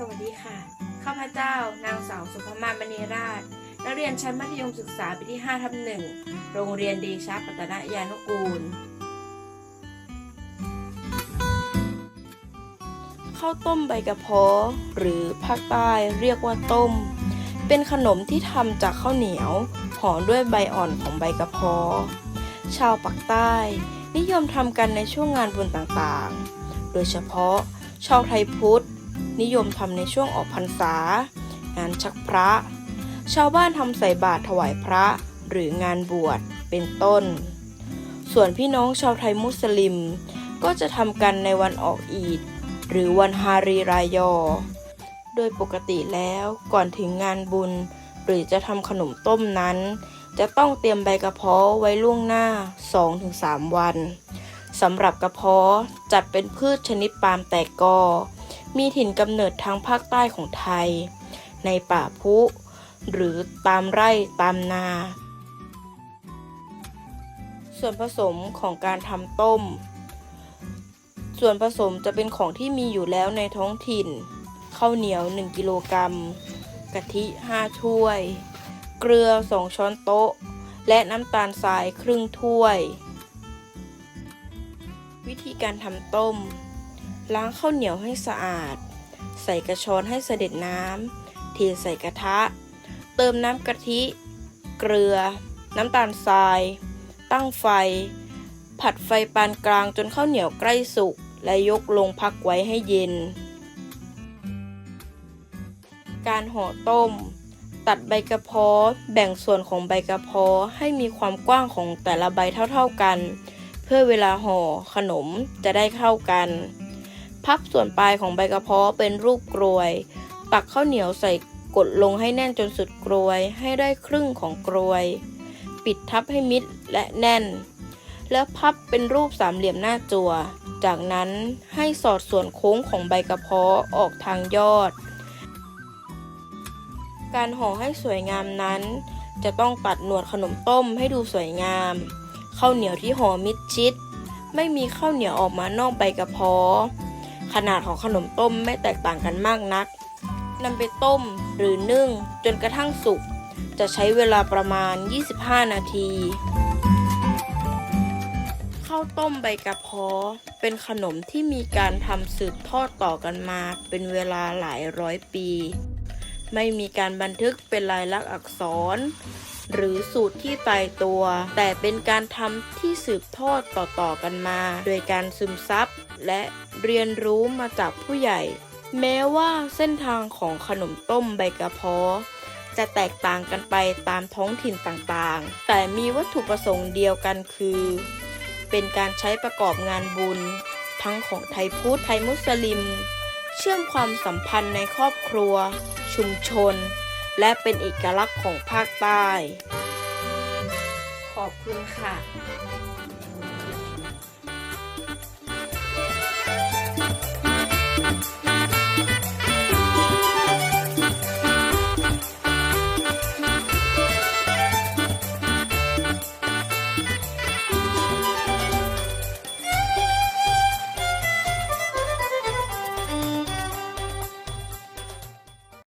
สวัสดีค่ะ ข้าพเจ้านางสาวสุภมาศมณีราช นักเรียนชั้นมัธยมศึกษาปีที่5ทับหนึ่ง โรงเรียนเดีชาปัตนยานุกูล ข้าวต้มใบกระเพาะหรือภาคใต้เรียกว่าต้ม เป็นขนมที่ทำจากข้าวเหนียวห่อด้วยใบอ่อนของใบกระเพาะชาวปักใต้ นิยมทำกันในช่วงงานบุญต่างๆ โดยเฉพาะชาวไทยพุทธ นิยมทำในช่วงออกพรรษา งานชักพระ ชาวบ้านทำใส่บาตรถวายพระหรืองานบวชเป็นต้น ส่วนพี่น้องชาวไทยมุสลิม ก็จะทำกันในวันออกอีด หรือวันฮารีรายอ โดยปกติแล้วก่อนถึงงานบุญ หรือจะทำขนมต้มนั้น จะต้องเตรียมใบกระเพาะไว้ล่วงหน้า 2-3 วันสำหรับกระเพาะจัดเป็นพืชชนิดปาล์มแตกกอ มีถิ่นกำเนิดทางภาคใต้ของไทย ในป่าพุ หรือตามไร่ตามนา ส่วนผสมของการทำต้ม ส่วนผสมจะเป็นของที่มีอยู่แล้วในท้องถิ่นข้าวเหนียว 1 กิโลกรัมกะทิ 5 ถ้วย เกลือ 2 ช้อนโต๊ะ และน้ำตาลทรายครึ่งถ้วย วิธีการทำต้ม ล้างข้าวเหนียวให้สะอาด ใส่กระชอนให้เสด็จน้ำเทใส่กระทะ เติมน้ำกะทิ เกลือ น้ำตาลทราย ตั้งไฟ ผัดไฟปานกลางจนข้าวเหนียวใกล้สุก และยกลงพักไว้ให้เย็น การห่อต้ม ตัดใบกระเพาะแบ่งส่วนของใบกระเพาะให้มีความกว้างของแต่ละใบเท่าๆกัน เพื่อเวลาห่อขนมจะได้เข้ากัน พับส่วนปลายของใบกระเพาะเป็นรูปกรวยตักข้าวเหนียวใส่กดลงให้แน่นจนสุดกรวย ให้ได้ครึ่งของกรวย ปิดทับให้มิดและแน่น แล้วพับเป็นรูปสามเหลี่ยมหน้าจัวจากนั้นให้สอดส่วนโค้งของใบกระเพาะออกทางยอด การห่อให้สวยงามนั้น จะต้องตัดหนวดขนมต้มให้ดูสวยงามข้าวเหนียวที่ห่อมิดชิด ไม่มีข้าวเหนียวออกมานอกใบกระเพาะ ขนาดของขนมต้มไม่แตกต่างกันมากนักนำไปต้มหรือนึ่งจนกระทั่งสุก จะใช้เวลาประมาณ 25 นาที ข้าวต้มใบกระเพาะเป็นขนมที่มีการทำสืบทอดต่อกันมาเป็นเวลาหลายร้อยปี ไม่มีการบันทึกเป็นลายลักษณ์อักษร หรือสูตรที่ตายตัว แต่เป็นการทำที่สืบทอดต่อๆกันมา โดยการซึมซับและเรียนรู้มาจากผู้ใหญ่ แม้ว่าเส้นทางของขนมต้มใบกระเพาะจะแตกต่างกันไปตามท้องถิ่นต่างๆ แต่มีวัตถุประสงค์เดียวกันคือ เป็นการใช้ประกอบงานบุญ ทั้งของไทยพุทธไทยมุสลิม เชื่อมความสัมพันธ์ในครอบครัว ชุมชน และเป็นเอกลักษณ์ของภาคใต้ ขอบคุณค่ะ